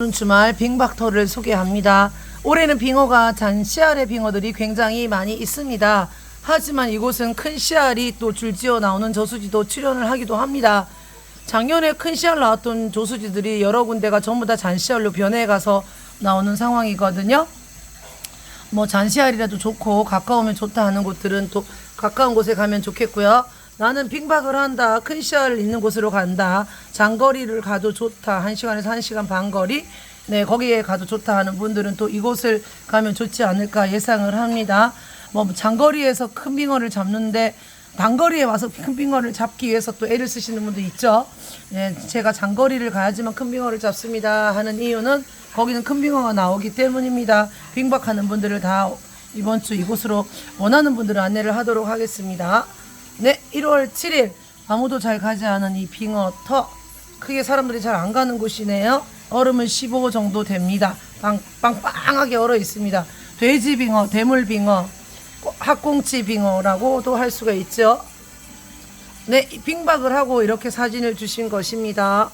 오는 주말 빙박터를 소개합니다. 올해는 빙어가 잔 씨알의 빙어들이 굉장히 많이 있습니다. 하지만 이곳은 큰 씨알이 또 줄지어 나오는 저수지도 출연을 하기도 합니다. 작년에 큰 씨알 나왔던 저수지들이 여러 군데가 전부 다 잔 씨알로 변해가서 나오는 상황이거든요. 뭐 잔 씨알이라도 좋고 가까우면 좋다 하는 곳들은 또 가까운 곳에 가면 좋겠고요. 나는 빙박을 한다. 큰 씨알 있는 곳으로 간다. 장거리를 가도 좋다. 한 시간에서 한 시간 반 거리. 네, 거기에 가도 좋다 하는 분들은 또 이곳을 가면 좋지 않을까 예상을 합니다. 뭐 장거리에서 큰 빙어를 잡는데 단거리에 와서 큰 빙어를 잡기 위해서 또 애를 쓰시는 분도 있죠. 예, 제가 장거리를 가야지만 큰 빙어를 잡습니다 하는 이유는 거기는 큰 빙어가 나오기 때문입니다. 빙박하는 분들을 다 이번 주 이곳으로 원하는 분들은 안내를 하도록 하겠습니다. 네, 1월 7일 아무도 잘 가지 않은 이 빙어터 크게 사람들이 잘 안 가는 곳이네요. 얼음은 15 정도 됩니다. 빵, 빵빵하게 얼어 있습니다. 돼지 빙어, 대물 빙어, 학꽁치 빙어라고도 할 수가 있죠. 네, 빙박을 하고 이렇게 사진을 주신 것입니다.